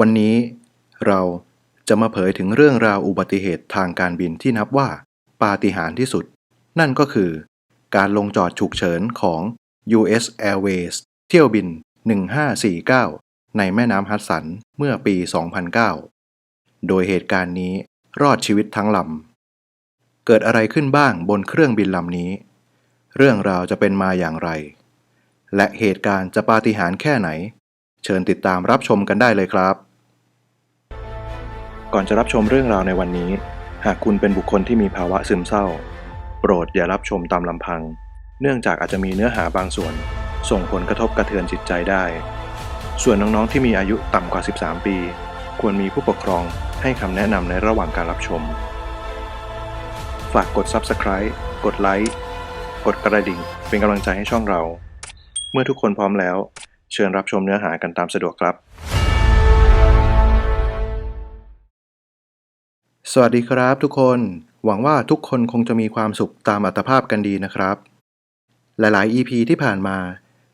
วันนี้เราจะมาเผยถึงเรื่องราวอุบัติเหตุทางการบินที่นับว่าปาฏิหาริย์ที่สุด นั่นก็คือ การลงจอดฉุกเฉินของ U.S. Airways เที่ยวบิน 1549 ในแม่น้ำฮัดสันเมื่อปี 2009 โดยเหตุการณ์นี้รอดชีวิตทั้งลำ เกิดอะไรขึ้นบ้างบนเครื่องบินลำนี้ เรื่องราวจะเป็นมาอย่างไร และเหตุการณ์จะปาฏิหาริย์แค่ไหน เชิญติดตามรับชมกันได้เลยครับ ก่อนจะรับชมเรื่องราวในวันนี้ หากคุณเป็นบุคคลที่มีภาวะซึมเศร้า โปรดอย่ารับชมตามลำพัง เนื่องจากอาจจะมีเนื้อหาบางส่วน ส่งผลกระทบกระเทือนจิตใจได้ ส่วนน้องๆที่มีอายุต่ำกว่า 13 ปี ควรมีผู้ปกครองให้คำแนะนำในระหว่างการรับชม ฝากกด Subscribe กดไลค์กดกระดิ่งเป็นกำลังใจให้ช่องเรา เมื่อทุกคนพร้อมแล้ว เชิญรับชมเนื้อหากันตามสะดวกครับ สวัสดีครับทุกคน หวังว่าทุกคนคงจะมีความสุขตามอัตภาพกันดีนะครับ หลาย ๆ EP ที่ผ่านมา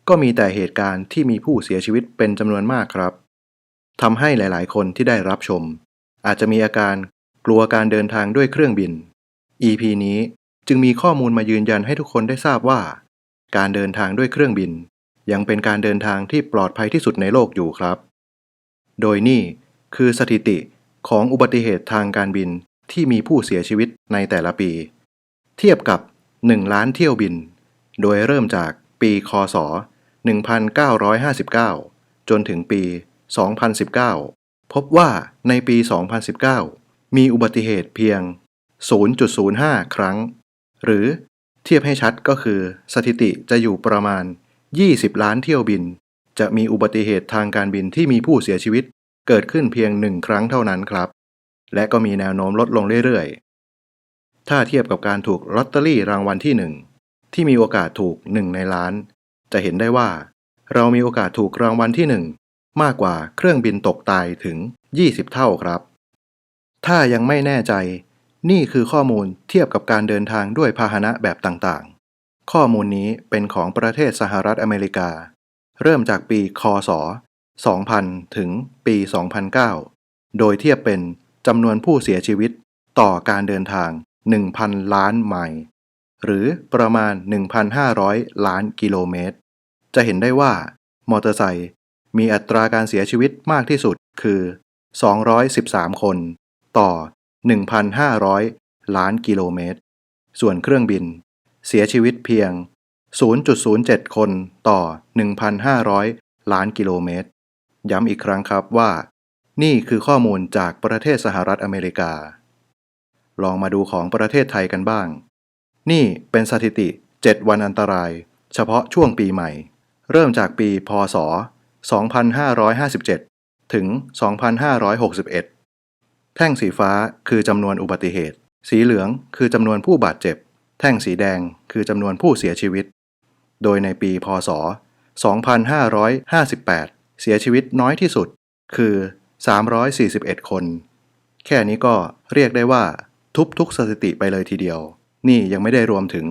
ก็มีแต่เหตุการณ์ที่มีผู้เสียชีวิตเป็นจำนวนมากครับทำให้หลาย ๆ คนที่ได้รับชม อาจจะมีอาการกลัวการเดินทางด้วยเครื่องบิน EP นี้จึงมีข้อมูลมายืนยันให้ทุกคนได้ทราบว่า การเดินทางด้วยเครื่องบิน ยังเป็นการเดินทางที่ปลอดภัยที่สุดในโลกอยู่ครับ โดยนี่คือสถิติของอุบัติเหตุทางการบินที่มีผู้เสียชีวิตในแต่ละปี เทียบกับ 1 ล้านเที่ยวบิน โดยเริ่มจากปีคศ 1959 จนถึงปี 2019 พบว่าในปี 2019 มีอุบัติเหตุเพียง 0.05 ครั้ง หรือเทียบให้ชัดก็คือสถิติจะอยู่ประมาณ 20 ล้านเที่ยวบิน จะมีอุบัติเหตุทางการบินที่มีผู้เสียชีวิต เกิดขึ้นเพียงหนึ่งครั้งเท่านั้นครับ และก็มีแนวโน้มลดลงเรื่อยๆ ถ้าเทียบกับการถูกลอตเตอรี่รางวัลที่หนึ่งที่มีโอกาสถูกหนึ่งในล้าน จะเห็นได้ว่า เรามีโอกาสถูกรางวัลที่หนึ่งมากกว่าเครื่องบินตกตายถึง 20 เท่าครับ ถ้ายังไม่แน่ใจ นี่คือข้อมูลเทียบกับการเดินทางด้วยพาหนะแบบต่างๆ ข้อมูลนี้เป็นของประเทศสหรัฐอเมริกา เริ่มจากปี คศ 2000 ถึงปี 2009 โดยเทียบเป็นจำนวนผู้เสียชีวิตต่อการเดินทาง 1,000 ล้านไมล์หรือประมาณ 1,500 ล้านกิโลเมตร จะเห็นได้ว่ามอเตอร์ไซค์มีอัตราการเสียชีวิตมากที่สุดคือ 213 คนต่อ 1,500 ล้านกิโลเมตร ส่วนเครื่องบิน เสียชีวิตเพียง 0.07 คนต่อ 1,500 ล้านกิโลเมตร ย้ำอีกครั้งครับว่า นี่คือข้อมูลจากประเทศสหรัฐอเมริกา ลองมาดูของประเทศไทยกันบ้าง นี่เป็นสถิติ 7 วันอันตราย เฉพาะช่วงปีใหม่ เริ่มจากปีพศ 2557 ถึง 2561 แท่งสีฟ้าคือจำนวนอุบัติเหตุ สีเหลืองคือจำนวนผู้บาดเจ็บ แท่งสีแดงคือจำนวนผู้เสียชีวิต โดยในปีพศ 2558 เสียชีวิตน้อยที่สุด คือ 341 คน แค่นี้ก็เรียกได้ว่า ทุบทุกสถิติไปเลยทีเดียว นี่ยังไม่ได้รวมถึง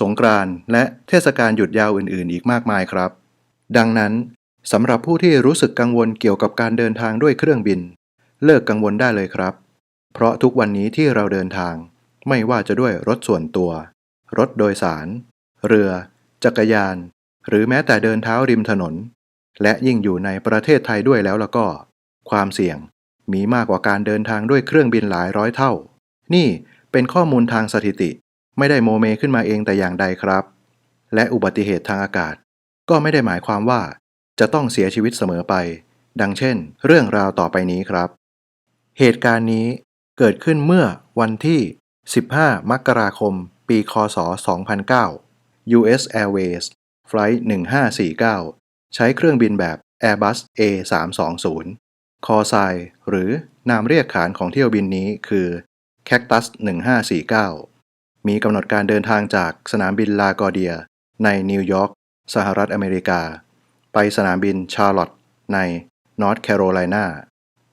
สงกรานต์และเทศกาลหยุดยาวอื่นๆ อีกมากมายครับ ดังนั้นสำหรับผู้ที่รู้สึกกังวลเกี่ยวกับการเดินทางด้วยเครื่องบิน เลิกกังวลได้เลยครับ เพราะทุกวันนี้ที่เราเดินทาง ไม่ว่าจะด้วยรถส่วนตัว รถโดยสาร เรือ จักรยาน หรือแม้แต่เดินเท้าริมถนน และยิ่งอยู่ในประเทศไทยด้วยแล้วแล้วก็ ความเสี่ยงมีมากกว่าการเดินทางด้วยเครื่องบินหลายร้อยเท่า นี่เป็นข้อมูลทางสถิติ ไม่ได้โมเมขึ้นมาเองแต่อย่างใดครับ และอุบัติเหตุทางอากาศ ก็ไม่ได้หมายความว่า จะต้องเสียชีวิตเสมอไป ดังเช่น เรื่องราวต่อไปนี้ครับ เหตุการณ์นี้เกิดขึ้นเมื่อวันที่ 15 มกราคม ปีคศ 2009 US Airways Flight 1549 ใช้เครื่องบินแบบ Airbus A320 คอไซหรือนามเรียกขานของเที่ยวบินนี้คือ Cactus 1549 มีกำหนดการเดินทางจากสนามบินลากอเดีย ในนิวยอร์กสหรัฐอเมริกา ไปสนามบินชาร์ลอตในนอร์ทแคโรไลนา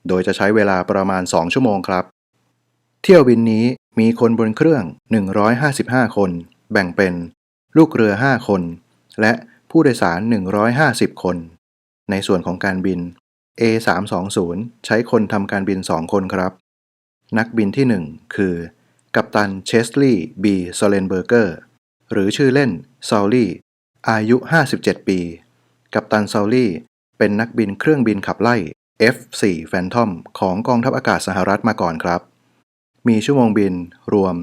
โดยจะใช้เวลาประมาณ 2 ชั่วโมงครับ เที่ยวบินนี้ มีคนบนเครื่อง 155 คน แบ่งเป็น ลูกเรือ 5 คน และผู้โดยสาร 150 คน ในส่วนของการบิน A320 ใช้คนทำการบิน 2 คนครับ นักบินที่ 1 คือ กัปตันเชสลีย์บีซอเลนเบอร์เกอร์ หรือชื่อเล่นซอลลี่ อายุ 57 ปี กัปตันซอลลี่ เป็นนักบินเครื่องบินขับไล่ F4 Phantom ของกองทัพอากาศสหรัฐมาก่อนครับ มีชั่วโมงบินรวม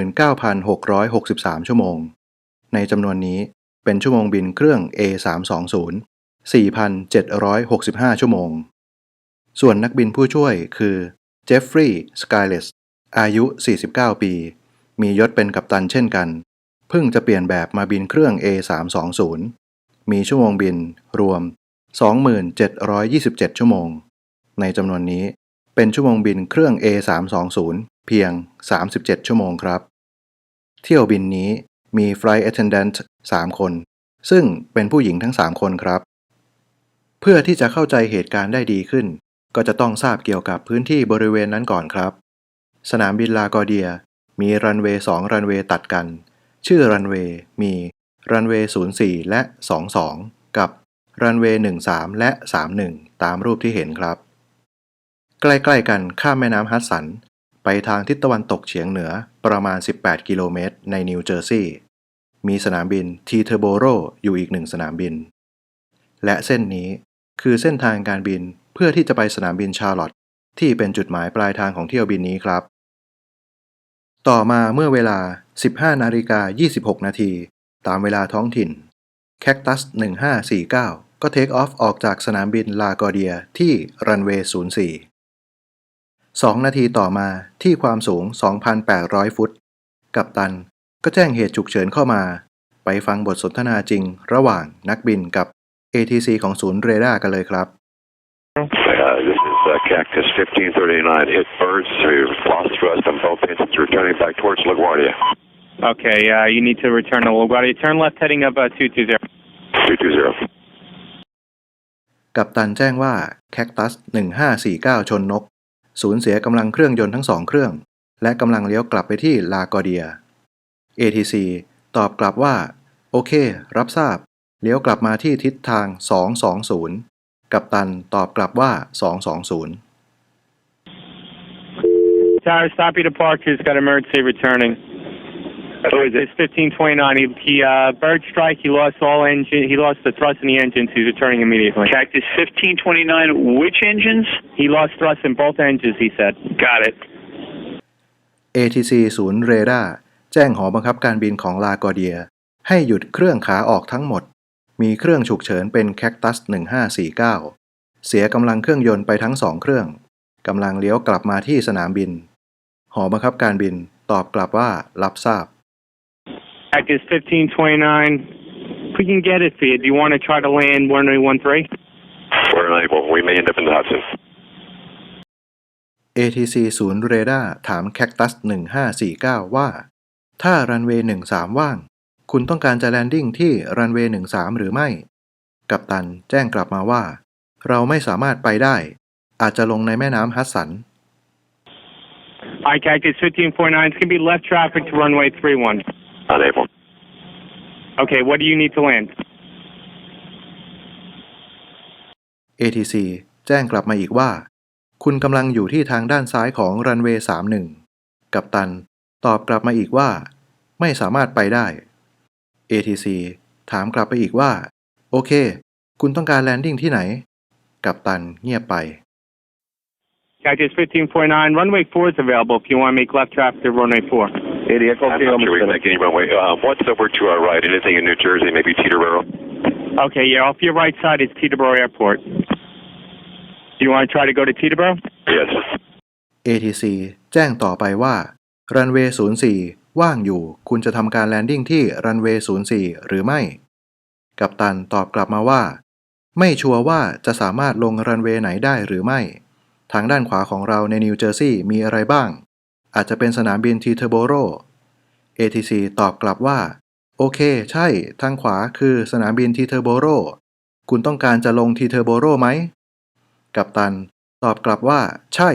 19,663 ชั่วโมง ในจำนวนนี้เป็นชั่วโมงบินเครื่อง A320 4,765 ชั่วโมง ส่วนนักบินผู้ช่วยคือเจฟฟรีย์สกายเลสอายุ 49 ปี มียศเป็นกัปตันเช่นกัน เพิ่งจะเปลี่ยนแบบมาบินเครื่อง A320 มีชั่วโมงบินรวม 2727 ชั่วโมง ในจำนวนนี้ เป็นชั่วโมงบินเครื่อง A320 เพียง 37 ชั่วโมงครับ เที่ยวบินนี้มี Flight Attendant 3 คน ซึ่งเป็นผู้หญิงทั้ง 3 คนครับ เพื่อที่จะเข้าใจเหตุการณ์ได้ดีขึ้น ก็จะต้องทราบเกี่ยวกับพื้นที่บริเวณนั้นก่อนครับ สนามบินลากอเดีย มีรันเวย์2รันเวย์ตัดกัน ชื่อรันเวย์มีรันเวย์04 และ 22 กับรันเวย์13 และ 31 ตามรูปที่เห็นครับ ใกล้ๆกันข้ามแม่น้ำฮัดสัน ไปทางทิศตะวันตกเฉียงเหนือประมาณ 18 กิโลเมตร ในนิวเจอร์ซีย์มีสนามบินทีเทอร์โบโรอยู่อีกหนึ่งสนามบิน และเส้นนี้คือเส้นทางการบินเพื่อที่จะไปสนามบินชาร์ลอตต์ที่เป็นจุดหมายปลายทางของเที่ยวบินนี้ครับ ต่อมาเมื่อเวลา 15นาฬิกา26 นาที ตามเวลาท้องถิ่น แคคตัส 1549 ก็เทคออฟออกจากสนามบินลากอเดียที่รันเวย์ 04 2 นาทีต่อมาที่ความสูง 2,800 ฟุต กัปตันก็แจ้งเหตุฉุกเฉินเข้ามา ไปฟังบทสนทนาจริง ระหว่างนักบินกับ ATC ของศูนย์เรดาร์กันเลยครับ Uh, this is uh, Cactus 1539. Hit birds. We've lost thrust on both engines. Returning back towards LaGuardia. Okay, uh, you need to return to LaGuardia. Turn left heading up uh, 220. 220. กัปตันแจ้งว่า แคคตัส 1549 ชนนก สูญเสียกำลังเครื่องยนต์ทั้งสองเครื่อง และกำลังเลี้ยวกลับไปที่ลากอเดีย ATC ตอบกลับว่า โอเค รับทราบ เลี้ยวกลับมาที่ทิศทาง 220 กัปตันตอบกลับว่า 220 Tower, stop you to park. He's Got emergency returning. Who is it? It's 1529. He, he uh, bird strike. He lost all engine. He lost the thrust in the engines. He's returning immediately. Cactus 1529, which engines? He lost thrust in both engines. He said. Got it. ATC ศูนย์เรดาร์แจ้งหอบังคับการบินของลากอร์เดีย ให้หยุดเครื่องขาออกทั้งหมด มีเครื่องฉุกเฉินเป็นแคคตัส 1549 เสียกำลังเครื่องยนต์ไปทั้งสองเครื่องกำลังเลี้ยวกลับมาที่สนามบิน หอบังคับการบินตอบกลับว่ารับทราบ Cactus 1529. We can get it for you. Do you want to try to land 1013? We're unable. We may end up in the Hudson. ATC ศูนย์เรดาร์ถามแคคตัส 1549 ว่า ถ้ารันเวย์ 13 ว่าง คุณต้องการจะแลนดิ้งที่รันเวย์ 13 หรือไม่ กัปตันแจ้งกลับมาว่า เราไม่สามารถไปได้ อาจจะลงในแม่น้ำฮัดสัน Hi, Cactus 1549. It's going to be left traffic to runway 31. Unable. Okay, what do you need to land? ATC แจ้งกลับมาอีกว่า คุณกำลังอยู่ที่ทางด้านซ้ายของรันเวย์31 กัปตันตอบกลับมาอีกว่า ไม่สามารถไปได้ ATC ถามกลับไปอีกว่า โอเค คุณต้องการแลนดิ้งที่ไหน กัปตันเงียบไป Cactus 1549. Runway 4 is available if you want to make left traffic to runway 4. Idiot. I'm not sure we can make any runway. Uh, what's over to our right? Anything in New Jersey? Maybe Teterboro? Okay, yeah, off your right side is Teterboro Airport. Do you want to try to go to Teterboro? Yes. ATC แจ้งต่อไปว่ารันเวย์04 ว่างอยู่ คุณจะทำการแลนดิ้งที่รันเวย์04 หรือไม่ กัปตันตอบกลับมาว่า ไม่ชัวร์ว่าจะสามารถลงรันเวย์ไหนได้หรือไม่ ทางด้านขวาของเราในนิวเจอร์ซีย์มีอะไรบ้าง อาจจะเป็นสนามบินทีเทอร์โบโร ATC ตอบกลับว่า โอเค ใช่ ทางขวาคือสนามบินทีเทอร์โบโร คุณต้องการจะลงทีเทอร์โบโรไหม กัปตัน ตอบกลับว่า ใช่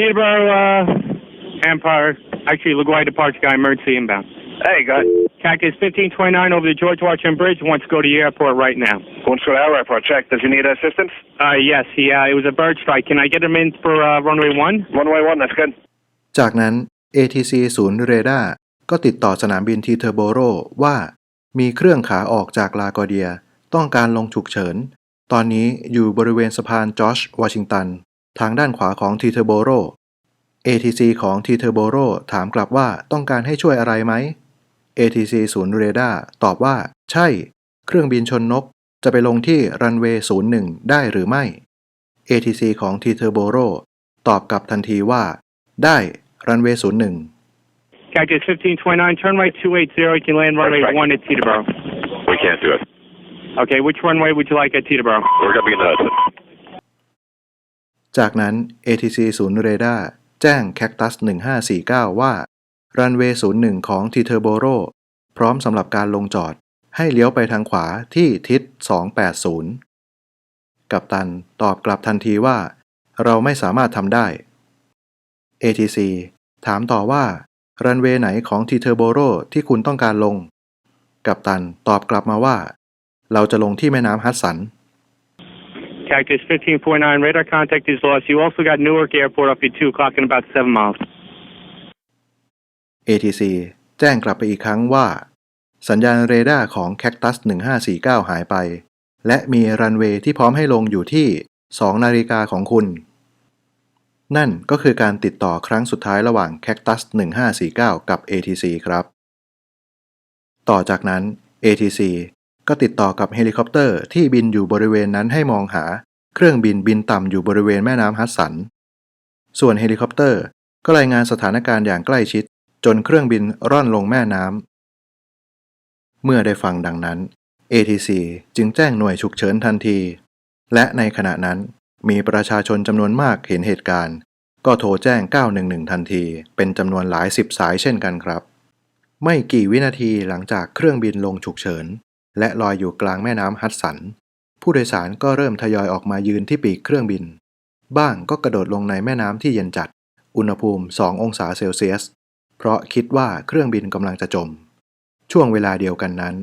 Teterboro, uh, Empire. Actually, LaGuardia Park Sky emergency inbound. Hey, go ahead. Cactus 1529 over the George Washington Bridge wants to go to the airport right now. Wants to go to our airport. Check. Does he need assistance? Uh, yes, he, uh, it was a bird strike. Can I get him in for uh, runway one? Runway one. That's good. จากนั้น ATC ศูนย์เรดาร์ก็ติดต่อสนามบินทีเทอร์โบโรว่า มีเครื่องขาออกจากลากอเดีย ต้องการลงฉุกเฉิน ตอนนี้อยู่บริเวณสะพานจอร์จวอชิงตัน ทางด้านขวาของทีเทอร์โบโร ATC ของทีเทอร์โบโรถามกลับว่าต้องการให้ช่วยอะไรไหม ATC ศูนย์เรดาร์ตอบว่า ใช่ เครื่องบินชนนก จะไปลงที่รันเวย์01 ได้หรือไม่ ATC ของทีเทอร์โบโรตอบกลับทันทีว่า ได้รันเวย์01 Cactus 1529, turn right 280. You can land runway Right. one at Teterboro. We can't do it. Okay, which runway would you like at Teterboro? We're going to be in the Hudson. จากนั้น ATC ศูนย์เรดาร์แจ้ง Cactus 1549 ว่า รันเวย์01 ของทีเทอร์โบโรพร้อมสำหรับการลงจอด ให้เลี้ยวไปทางขวาที่ทิศ 280 กัปตันตอบกลับทันทีว่า เราไม่สามารถทำได้ ATC ถามต่อว่า รันเวย์ไหนของทีเทอร์โบโรที่คุณต้องการลง กัปตันตอบกลับมาว่า เราจะลงที่แม่น้ำฮัดสัน Cactus 1549, radar contact is lost. You also got Newark Airport up at 2 o'clock in about 7 miles. ATC แจ้งกลับไปอีกครั้งว่า สัญญาณเรดาร์ของ Cactus 1549 หายไป และมีรันเวย์ที่พร้อมให้ลงอยู่ที่ 2 นาฬิกาของคุณ นั่นก็คือการติดต่อครั้งสุดท้ายระหว่าง Cactus 1549 กับ ATC ครับ ต่อจากนั้น ATC ก็ติดต่อกับเฮลิคอปเตอร์ที่บินอยู่บริเวณนั้นให้มองหา เครื่องบินบินต่ำอยู่บริเวณแม่น้ำฮัดสัน ส่วนเฮลิคอปเตอร์ก็รายงานสถานการณ์อย่างใกล้ชิด จนเครื่องบินร่อนลงแม่น้ำ เมื่อได้ฟังดังนั้น ATC จึงแจ้งหน่วยฉุกเฉินทันที และในขณะนั้นมีประชาชนจำนวนมากเห็นเหตุการณ์ ก็โทรแจ้ง 911 ทันที เป็นจำนวนหลายสิบสายเช่นกันครับ ไม่กี่วินาทีหลังจากเครื่องบินลงฉุกเฉิน และลอยอยู่กลางแม่น้ำฮัดสัน ผู้โดยสารก็เริ่มทยอยออกมายืนที่ปีกเครื่องบิน บ้างก็กระโดดลงในแม่น้ำที่เย็นจัด อุณหภูมิ 2 องศาเซลเซียส เพราะคิดว่าเครื่องบินกำลังจะจม ช่วงเวลาเดียวกันนั้น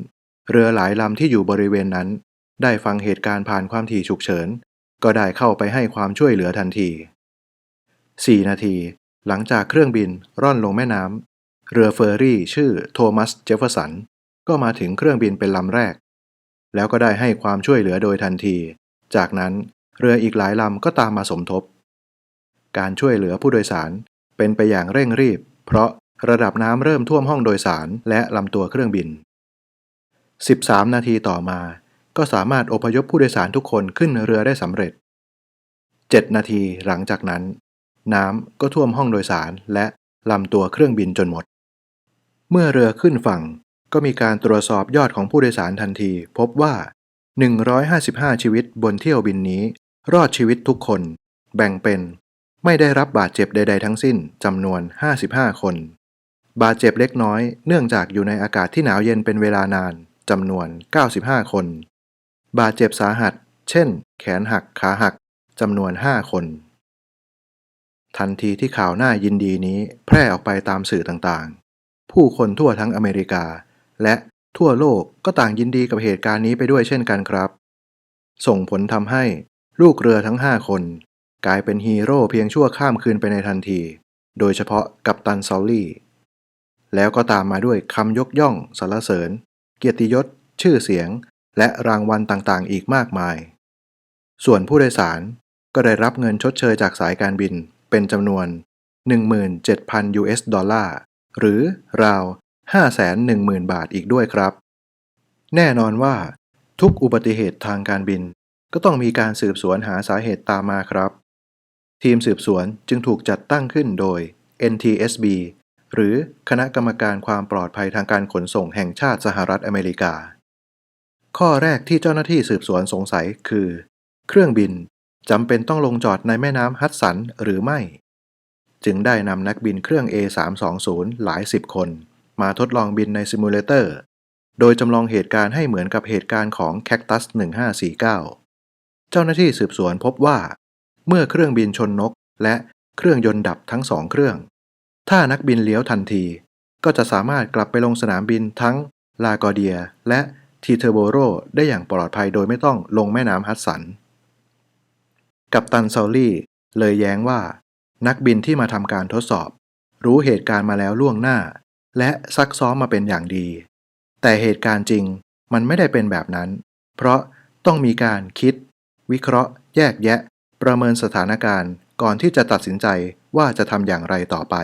เรือหลายลำที่อยู่บริเวณนั้น ได้ฟังเหตุการณ์ผ่านความถี่ฉุกเฉิน ก็ได้เข้าไปให้ความช่วยเหลือทันที 4 นาที หลังจากเครื่องบินร่อนลงแม่น้ำเรือเฟอร์รี่ชื่อโทมัสเจฟเฟอร์สันก็มาถึงเครื่องบินเป็นลำแรก แล้วก็ได้ให้ความช่วยเหลือโดยทันที จากนั้นเรืออีกหลายลำก็ตามมาสมทบ การช่วยเหลือผู้โดยสารเป็นไปอย่างเร่งรีบ เพราะ ระดับน้ำเริ่มท่วมห้องโดยสารและลำตัวเครื่องบิน 13 นาทีต่อมา ก็สามารถอพยพผู้โดยสารทุกคนขึ้นเรือได้สำเร็จ 7 นาทีหลังจากนั้น น้ำก็ท่วมห้องโดยสารและลำตัวเครื่องบินจนหมด เมื่อเรือขึ้นฝั่งก็มีการตรวจสอบยอดของผู้โดยสารทันที พบว่า 155 ชีวิตบนเที่ยวบินนี้ รอดชีวิตทุกคน แบ่งเป็น ไม่ได้รับบาดเจ็บใด ๆ ทั้งสิ้นจำนวน 55 คน บาดเจ็บเล็กน้อย เนื่องจากอยู่ในอากาศที่หนาวเย็นเป็นเวลานานจำนวน 95 คน บาดเจ็บสาหัส เช่น แขนหักขาหักจำนวน 5 คน ทันทีที่ข่าวหน้ายินดีนี้แพร่ออกไปตามสื่อต่างๆ ผู้คนทั่วทั้งอเมริกา และทั่วโลกก็ต่างยินดีกับเหตุการณ์นี้ไปด้วยเช่นกันครับ ส่งผลทำให้ลูกเรือทั้ง 5 คน กลายเป็นฮีโร่เพียงชั่วข้ามคืนไปในทันที โดยเฉพาะกัปตันซอลลี่ แล้วก็ตามมาด้วยคำยกย่องสรรเสริญ เกียรติยศ ชื่อเสียง และรางวัลต่างๆ อีกมากมาย ส่วนผู้โดยสารก็ได้รับเงินชดเชยจากสายการบินเป็นจำนวน 17,000 US ดอลลาร์ หรือราว 510,000 บาทอีกด้วยครับ แน่นอนว่า ทุกอุบัติเหตุทางการบิน ก็ต้องมีการสืบสวนหาสาเหตุตามมาครับ ทีมสืบสวนจึงถูกจัดตั้งขึ้นโดย NTSB หรือคณะกรรมการความปลอดภัยทางการขนส่งแห่งชาติสหรัฐอเมริกา ข้อแรกที่เจ้าหน้าที่สืบสวนสงสัยคือ เครื่องบินจำเป็นต้องลงจอดในแม่น้ำฮัดสันหรือไม่ จึงได้นำนักบินเครื่อง A320 หลายสิบคน มาทดลองบินในซิมูเลเตอร์ โดยจำลองเหตุการณ์ให้เหมือนกับเหตุการณ์ของ Cactus 1549 เจ้าหน้าที่สืบสวนพบว่า เมื่อเครื่องบินชนนกและเครื่องยนต์ดับทั้งสองเครื่อง ถ้านักบินเลี้ยวทันที ก็จะสามารถกลับไปลงสนามบินทั้งลากอเดีย และทีเทอร์โบโรได้อย่างปลอดภัยโดยไม่ต้องลงแม่น้ำฮัดสัน กัปตันซอลลี่ เลยแย้งว่า นักบินที่มาทำการทดสอบ รู้เหตุการณ์มาแล้วล่วงหน้า และซักซ้อมมาเป็นอย่างดี แต่เหตุการณ์จริงมันไม่ได้เป็นแบบนั้น เพราะต้องมีการคิด วิเคราะห์ แยกแยะ ประเมินสถานการณ์ก่อนที่จะตัดสินใจว่าจะทำอย่างไรต่อไป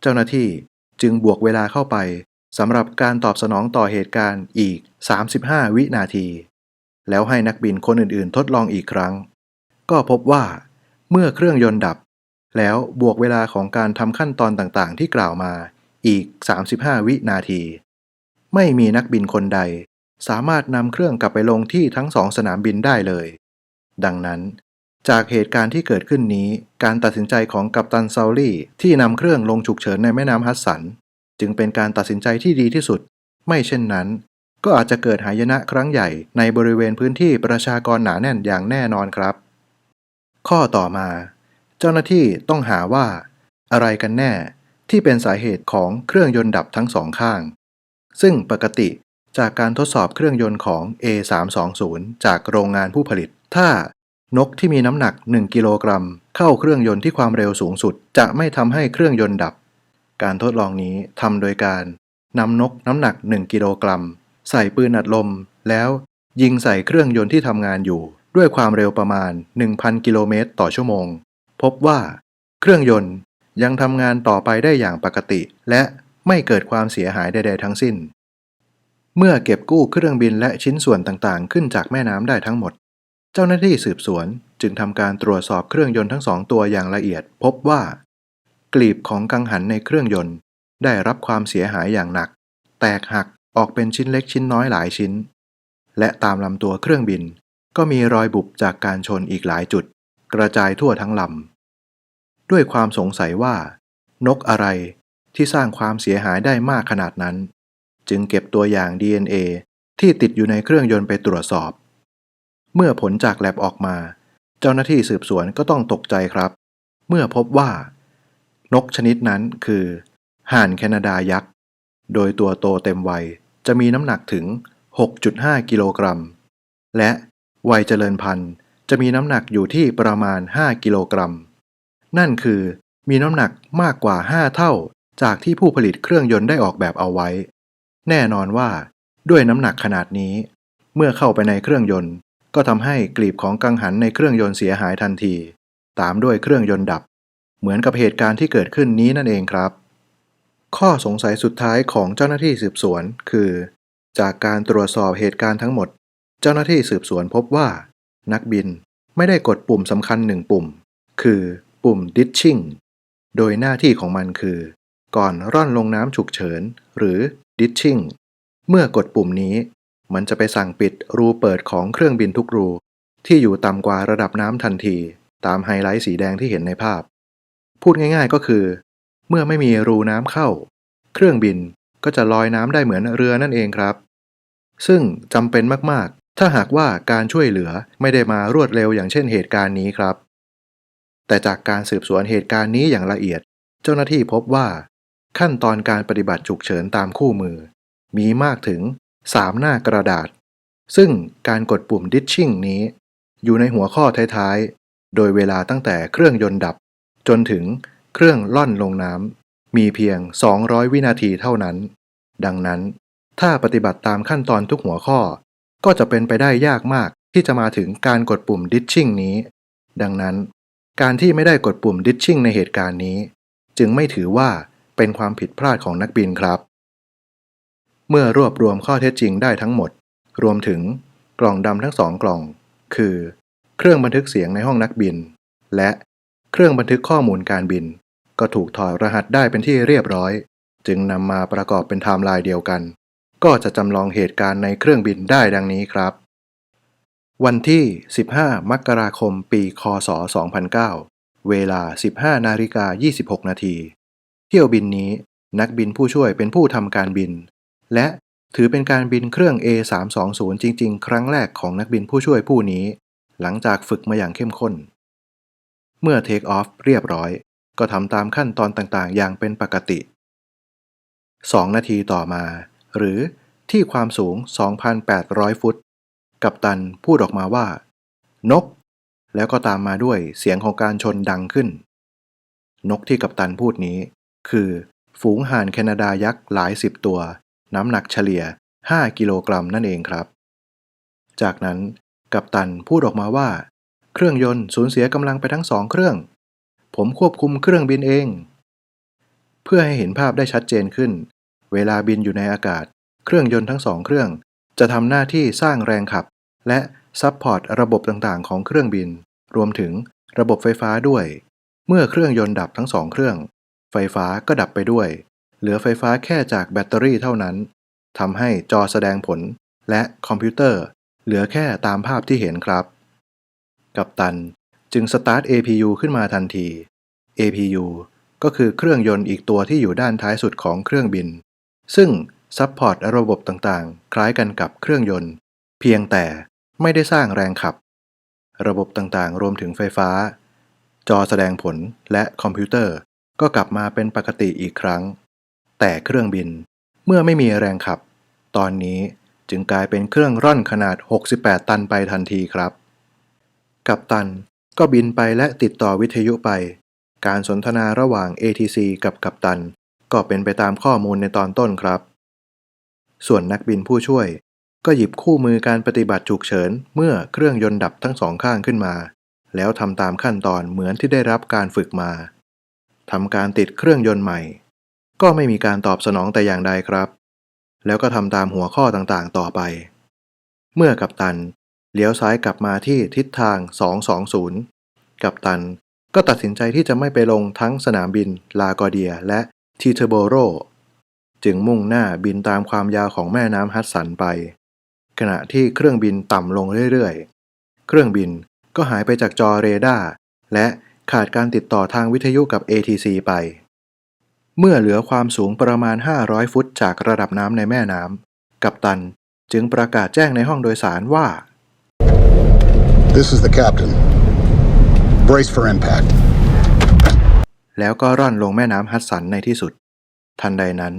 เจ้าหน้าที่จึงบวกเวลาเข้าไปสำหรับการตอบสนองต่อเหตุการณ์อีก 35 วินาที แล้วให้นักบินคนอื่นๆ ทดลองอีกครั้ง ก็พบว่า เมื่อเครื่องยนต์ดับ แล้วบวกเวลาของการทำขั้นตอนต่างๆ ที่กล่าวมาอีก 35 วินาที ไม่มีนักบินคนใด สามารถนำเครื่องกลับไปลงที่ทั้งสองสนามบินได้เลย ดังนั้น จากเหตุการณ์ที่เกิดขึ้นนี้ การตัดสินใจของกัปตันซาลลี่ที่นำเครื่องลงฉุกเฉินในแม่น้ำฮัดสัน จึงเป็นการตัดสินใจที่ดีที่สุด ไม่เช่นนั้น ก็อาจจะเกิดหายนะครั้งใหญ่ในบริเวณพื้นที่ประชากรหนาแน่นอย่างแน่นอนครับ ข้อต่อมา เจ้าหน้าที่ต้องหาว่า อะไรกันแน่ที่เป็นสาเหตุของเครื่องยนต์ดับทั้งสองข้าง ซึ่งปกติจากการทดสอบเครื่องยนต์ของ A320 จากโรงงานผู้ผลิต ถ้า นกที่มีน้ำหนัก 1 กิโลกรัม เข้าเครื่องยนต์ที่ความเร็วสูงสุด จะไม่ทำให้เครื่องยนต์ดับ การทดลองนี้ทำโดยการนำนกน้ำหนัก 1 กิโลกรัม ใส่ปืนอัดลม แล้วยิงใส่เครื่องยนต์ที่ทำงานอยู่ ด้วยความเร็วประมาณ 1,000 กิโลเมตรต่อชั่วโมง พบว่า เครื่องยนต์ยังทำงานต่อไปได้อย่างปกติ และไม่เกิดความเสียหายใดๆทั้งสิ้น เมื่อเก็บกู้เครื่องบินและชิ้นส่วนต่างๆ ขึ้นจากแม่น้ำได้ทั้งหมด จ้าหน้าที่สืบสวนจึงทำการตรวจสอบเครื่องยนต์ทั้งสองตัวอย่างละเอียด พบว่า กลีบของกังหันในเครื่องยนต์ ได้รับความเสียหายอย่างหนัก แตกหักออกเป็นชิ้นเล็กชิ้นน้อยหลายชิ้น และตามลำตัวเครื่องบิน ก็มีรอยบุบจากการชนอีกหลายจุด กระจายทั่วทั้งลำด้วยความสงสัยว่า นกอะไรที่สร้างความเสียหายได้มากขนาดนั้น จึงเก็บตัวอย่าง DNA ที่ติดอยู่ในเครื่องยนต์ไปตรวจสอบ เมื่อผลจากแลบออกมา เจ้าหน้าที่สืบสวนก็ต้องตกใจครับ เมื่อพบว่า นกชนิดนั้นคือ ห่านแคนาดายักษ์ โดยตัวโตเต็มวัยจะมีน้ำหนักถึง 6.5 กิโลกรัม และวัยเจริญพันธุ์จะมีน้ำหนักอยู่ที่ประมาณ 5 กิโลกรัม นั่นคือมีน้ำหนักมากกว่า 5 เท่าจากที่ผู้ผลิตเครื่องยนต์ได้ออกแบบเอาไว้ แน่นอนว่า ด้วยน้ำหนักขนาดนี้ เมื่อเข้าไปในเครื่องยนต์ ก็ทำให้กลีบของกังหันในเครื่องยนต์เสียหายทันที ตามด้วยเครื่องยนต์ดับ เหมือนกับเหตุการณ์ที่เกิดขึ้นนี้นั่นเองครับ ข้อสงสัยสุดท้ายของเจ้าหน้าที่สืบสวน คือ จากการตรวจสอบเหตุการณ์ทั้งหมด เจ้าหน้าที่สืบสวนพบว่า นักบินไม่ได้กดปุ่มสำคัญหนึ่งปุ่ม คือปุ่ม ditching โดยหน้าที่ของมันคือ ก่อนร่อนลงน้ำฉุกเฉิน หรือ ditching เมื่อกดปุ่มนี้ มันจะไปสั่งปิดรูเปิดของเครื่องบินทุกรู ที่อยู่ต่ำกว่าระดับน้ำทันที ตามไฮไลท์สีแดงที่เห็นในภาพ พูดง่ายๆก็คือ เมื่อไม่มีรูน้ำเข้า เครื่องบินก็จะลอยน้ำได้เหมือนเรือนั่นเองครับ ซึ่งจำเป็นมากๆ ถ้าหากว่าการช่วยเหลือไม่ได้มารวดเร็วอย่างเช่นเหตุการณ์นี้ครับ แต่จากการสืบสวนเหตุการณ์นี้อย่างละเอียด เจ้าหน้าที่พบว่า ขั้นตอนการปฏิบัติฉุกเฉินตามคู่มือ มีมากถึง 3 หน้ากระดาษ ซึ่งการกดปุ่ม ditching นี้ อยู่ในหัวข้อท้ายๆ โดยเวลาตั้งแต่เครื่องยนต์ดับ จนถึงเครื่องล่อนลงน้ำ มีเพียง 200 วินาทีเท่านั้น ดังนั้น ถ้าปฏิบัติตามขั้นตอนทุกหัวข้อ ก็จะเป็นไปได้ยากมากที่จะมาถึงการกดปุ่ม ditching นี้ ดังนั้น การที่ไม่ได้กดปุ่ม ditching ในเหตุการณ์นี้ จึงไม่ถือว่าเป็นความผิดพลาดของนักบินครับ เมื่อรวบรวมข้อเท็จจริงได้ทั้งหมด รวมถึงกล่องดำทั้งสองกล่อง คือ เครื่องบันทึกเสียงในห้องนักบิน และเครื่องบันทึกข้อมูลการบิน ก็ถูกถอดรหัสได้เป็นที่เรียบร้อย จึงนำมาประกอบเป็นไทม์ไลน์เดียวกัน ก็จะจำลองเหตุการณ์ในเครื่องบินได้ดังนี้ครับ วันที่ 15 มกราคม ปีคศ 2009 เวลา 15นาฬิกา26 นาที เที่ยวบินนี้นักบินผู้ช่วยเป็นผู้ทำการบิน และถือเป็นการบินเครื่อง A320 จริง ๆ ครั้งแรกของนักบินผู้ช่วยผู้นี้ หลังจากฝึกมาอย่างเข้มข้น เมื่อเทคออฟเรียบร้อย ก็ทำตามขั้นตอนต่างๆ อย่างเป็นปกติ 2 นาทีต่อมา หรือที่ความสูง 2,800 ฟุต กัปตันพูดออกมาว่า นก แล้วก็ตามมาด้วยเสียงของการชนดังขึ้น นกที่กัปตันพูดนี้ คือ ฝูงห่านแคนาดายักษ์หลายสิบตัว น้ำหนักเฉลี่ย 5 กิโลกรัมนั่นเองครับ จากนั้นกัปตันพูดออกมาว่า เครื่องยนต์สูญเสียกำลังไปทั้งสองเครื่อง ผมควบคุมเครื่องบินเอง เพื่อให้เห็นภาพได้ชัดเจนขึ้น เวลาบินอยู่ในอากาศ เครื่องยนต์ทั้งสองเครื่อง จะทำหน้าที่สร้างแรงขับ และซัพพอร์ตระบบต่างๆ ของเครื่องบิน รวมถึงระบบไฟฟ้าด้วย เมื่อเครื่องยนต์ดับทั้งสองเครื่อง ไฟฟ้าก็ดับไปด้วย เหลือไฟฟ้าแค่จากแบตเตอรี่เท่านั้นทำให้จอแสดงผลและคอมพิวเตอร์ เหลือแค่ตามภาพที่เห็นครับ กัปตันจึงสตาร์ท APU ขึ้นมาทันที APU ก็คือเครื่องยนต์อีกตัวที่อยู่ด้านท้ายสุดของเครื่องบิน ซึ่งซัพพอร์ตระบบต่างๆ คล้ายกันกับเครื่องยนต์ เพียงแต่ไม่ได้สร้างแรงขับ ระบบต่างๆ รวมถึงไฟฟ้า จอแสดงผลและคอมพิวเตอร์ ก็กลับมาเป็นปกติอีกครั้ง แต่เครื่องบินเมื่อไม่มีแรงขับ ตอนนี้จึงกลายเป็นเครื่องร่อนขนาด 68 ตันไปทันทีครับ กัปตันก็บินไปและติดต่อวิทยุไป การสนทนาระหว่าง ATC กับกัปตัน ก็เป็นไปตามข้อมูลในตอนต้นครับ ส่วนนักบินผู้ช่วย ก็หยิบคู่มือการปฏิบัติฉุกเฉิน เมื่อเครื่องยนต์ดับทั้งสองข้างขึ้นมา แล้วทำตามขั้นตอนเหมือนที่ได้รับการฝึกมาทำการติดเครื่องยนต์ใหม่ ก็ไม่มีการตอบสนองแต่อย่างใดครับ แล้วก็ทำตามหัวข้อต่างๆ ต่อไป เมื่อกัปตันเลี้ยวซ้ายกลับมาที่ทิศทาง 220 กัปตันก็ตัดสินใจที่จะไม่ไปลงทั้งสนามบินลากอเดียและทีเทอร์โบโร จึงมุ่งหน้าบินตามความยาวของแม่น้ำฮัดสันไป ขณะที่เครื่องบินต่ำลงเรื่อยๆ เครื่องบินก็หายไปจากจอเรดาร์และขาดการติดต่อทางวิทยุกับ ATC ไป เมื่อเหลือความสูงประมาณ 500 ฟุตจากระดับน้ำในแม่น้ำกัปตันจึงประกาศแจ้งในห้องโดยสารว่า This is the captain. Brace for impact. แล้วก็ร่อนลงแม่น้ำฮัดสันในที่สุด ทันใดนั้น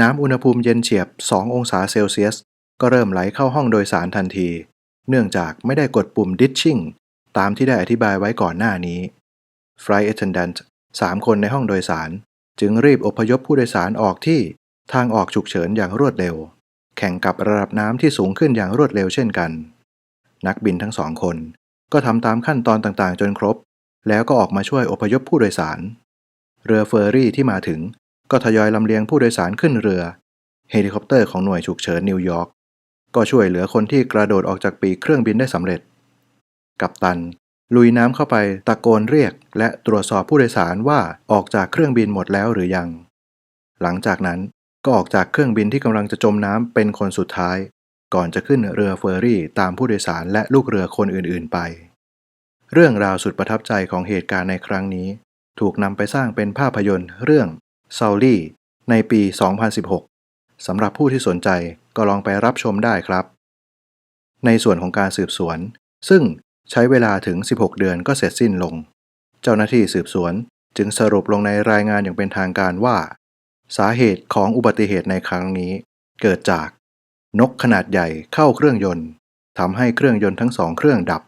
น้ำอุณหภูมิเย็นเฉียบ 2 องศาเซลเซียส ก็เริ่มไหลเข้าห้องโดยสารทันที เนื่องจากไม่ได้กดปุ่ม ditching ตามที่ได้อธิบายไว้ก่อนหน้านี้ Flight Attendant 3 คนในห้องโดยสาร จึงรีบอพยพผู้โดยสารออกที่ทางออกฉุกเฉินอย่างรวดเร็ว แข่งกับระดับน้ำที่สูงขึ้นอย่างรวดเร็วเช่นกัน นักบินทั้งสองคนก็ทำตามขั้นตอนต่างๆ จนครบ แล้วก็ออกมาช่วยอพยพผู้โดยสาร เรือเฟอร์รี่ที่มาถึงก็ทยอยลำเลียงผู้โดยสารขึ้นเรือ เฮลิคอปเตอร์ของหน่วยฉุกเฉินนิวยอร์กก็ช่วยเหลือคนที่กระโดดออกจากปีกเครื่องบินได้สำเร็จ กัปตัน ลุยน้ำเข้าไปตะโกนเรียก และตรวจสอบผู้โดยสารว่าออกจากเครื่องบินหมดแล้วหรือยัง หลังจากนั้นก็ออกจากเครื่องบินที่กำลังจะจมน้ำเป็นคนสุดท้าย ก่อนจะขึ้นเรือเฟอร์รี่ตามผู้โดยสารและลูกเรือคนอื่นๆไป เรื่องราวสุดประทับใจของเหตุการณ์ในครั้งนี้ ถูกนำไปสร้างเป็นภาพยนตร์เรื่อง s a u l y ในปี 2016 สำหรับผู้ที่สนใจก็ลองไปรับชมได้ครับ ในส่วนของการสืบสวน ซึ่ง ใช้เวลาถึง 16 เดือนก็เสร็จสิ้นลง เจ้าหน้าที่สืบสวนจึงสรุปลงในรายงานอย่างเป็นทางการว่า สาเหตุของอุบัติเหตุในครั้งนี้ เกิดจาก นกขนาดใหญ่เข้าเครื่องยนต์ทำให้เครื่องยนต์ทั้งสองเครื่องดับ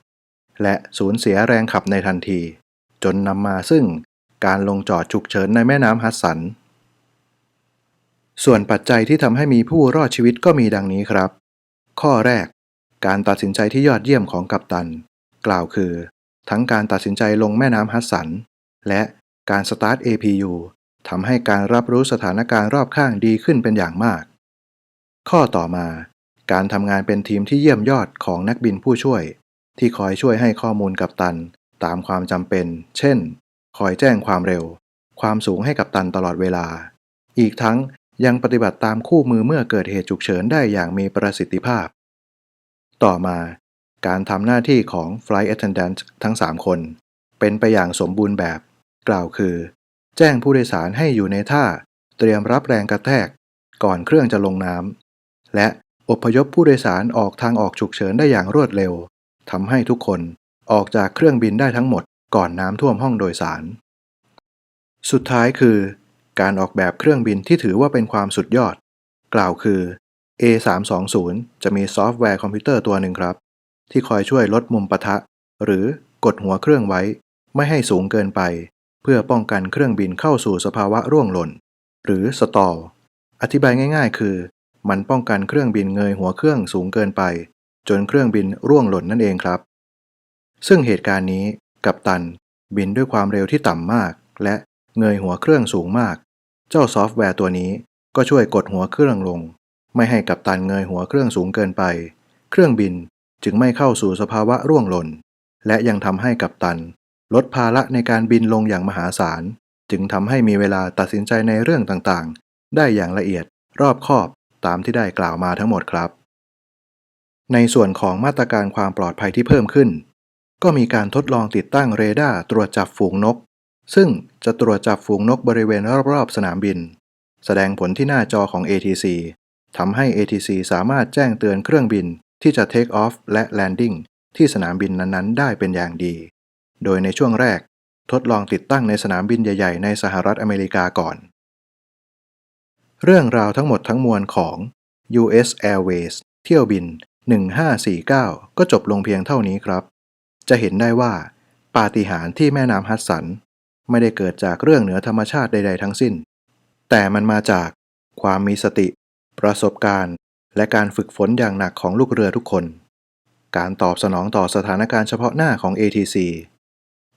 และสูญเสียแรงขับในทันที จนนำมาซึ่งการลงจอดฉุกเฉินในแม่น้ำฮัดสัน ส่วนปัจจัยที่ทำให้มีผู้รอดชีวิตก็มีดังนี้ครับ ข้อแรก การตัดสินใจที่ยอดเยี่ยมของกัปตัน กล่าวคือ ทั้งการตัดสินใจลงแม่น้ำฮัดสัน และการสตาร์ท APU ทำให้การรับรู้สถานการณ์รอบข้างดีขึ้นเป็นอย่างมาก ข้อต่อมา การทำงานเป็นทีมที่เยี่ยมยอดของนักบินผู้ช่วย ที่คอยช่วยให้ข้อมูลกับตัน ตามความจำเป็น เช่น คอยแจ้งความเร็ว ความสูงให้กับตันตลอดเวลา อีกทั้งยังปฏิบัติตามคู่มือเมื่อเกิดเหตุฉุกเฉินได้อย่างมีประสิทธิภาพ ต่อมา การทำหน้าที่ของ Flight Attendant ทั้ง 3 คน เป็นไปอย่างสมบูรณ์แบบ กล่าวคือ แจ้งผู้โดยสารให้อยู่ในท่า เตรียมรับแรงกระแทก ก่อนเครื่องจะลงน้ำและอพยพผู้โดยสารออกทางออกฉุกเฉินได้อย่างรวดเร็วทำให้ทุกคนออกจากเครื่องบินได้ทั้งหมดก่อนน้ำท่วมห้องโดยสาร สุดท้ายคือ การออกแบบเครื่องบินที่ถือว่าเป็นความสุดยอด กล่าวคือ A320 จะมีซอฟต์แวร์คอมพิวเตอร์ตัวหนึ่งครับ ที่คอยช่วยลดมุมปะทะ หรือกดหัวเครื่องไว้ ไม่ให้สูงเกินไป เพื่อป้องกันเครื่องบินเข้าสู่สภาวะร่วงหล่น หรือสตอลอธิบายง่าย ๆ คือ มันป้องกันเครื่องบินเงยหัวเครื่องสูงเกินไป จนเครื่องบินร่วงหล่นนั่นเองครับ ซึ่งเหตุการณ์นี้กัปตันบินด้วยความเร็วที่ต่ำมาก และเงยหัวเครื่องสูงมาก เจ้าซอฟต์แวร์ตัวนี้ก็ช่วยกดหัวเครื่องลง ไม่ให้กัปตันเงยหัวเครื่องสูงเกินไป เครื่องบิน จึงไม่เข้าสู่สภาวะร่วงหล่น และยังทำให้กัปตัน ลดภาระในการบินลงอย่างมหาศาล จึงทำให้มีเวลาตัดสินใจในเรื่องต่างๆ ได้อย่างละเอียดรอบคอบตามที่ได้กล่าวมาทั้งหมดครับ ในส่วนของมาตรการความปลอดภัยที่เพิ่มขึ้น ก็มีการทดลองติดตั้งเรดาร์ตรวจจับฝูงนก ซึ่งจะตรวจจับฝูงนกบริเวณรอบๆ สนามบิน แสดงผลที่หน้าจอของ ATC ทำให้ ATC สามารถแจ้งเตือนเครื่องบิน ที่จะ Take Off และ Landing ที่สนามบินนั้นๆ ได้เป็นอย่างดี โดยในช่วงแรกทดลองติดตั้งในสนามบินใหญ่ ๆ ในสหรัฐอเมริกาก่อน เรื่องราวทั้งหมดทั้งมวลของ US Airways เที่ยวบิน 1549 ก็จบลงเพียงเท่านี้ครับ จะเห็นได้ว่า ปาฏิหาริย์ที่แม่น้ำฮัดสัน ไม่ได้เกิดจากเรื่องเหนือธรรมชาติใด ๆ ทั้งสิ้น แต่มันมาจากความมีสติ ประสบการณ์ และการฝึกฝนอย่างหนักของลูกเรือทุกคน การตอบสนองต่อสถานการณ์เฉพาะหน้าของ ATC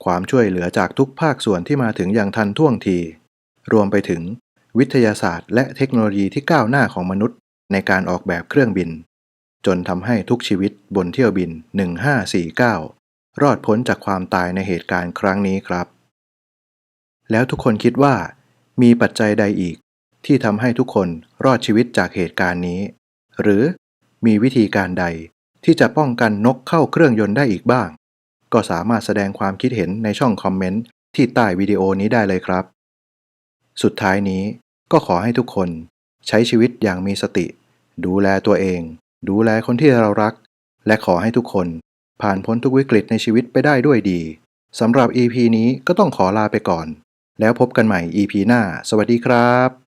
ความช่วยเหลือจากทุกภาคส่วนที่มาถึงอย่างทันท่วงที รวมไปถึง วิทยาศาสตร์ และเทคโนโลยีที่ก้าวหน้าของมนุษย์ ในการออกแบบเครื่องบิน จนทำให้ทุกชีวิตบนเที่ยวบิน 1549 รอดพ้นจากความตายในเหตุการณ์ครั้งนี้ครับ แล้วทุกคนคิดว่า มีปัจจัยใดอีกที่ทำให้ทุกคนรอดชีวิตจากเหตุการณ์นี้ หรือมีวิธีการใดที่จะป้องกันนกเข้าเครื่องยนต์ได้อีกบ้าง ก็สามารถแสดงความคิดเห็นในช่องคอมเมนต์ที่ใต้วิดีโอนี้ได้เลยครับ สุดท้ายนี้ก็ขอให้ทุกคนใช้ชีวิตอย่างมีสติ ดูแลตัวเอง ดูแลคนที่เรารัก และขอให้ทุกคนผ่านพ้นทุกวิกฤตในชีวิตไปได้ด้วยดีสำหรับ EP นี้ก็ต้องขอลาไปก่อน แล้วพบกันใหม่ EP หน้า สวัสดีครับ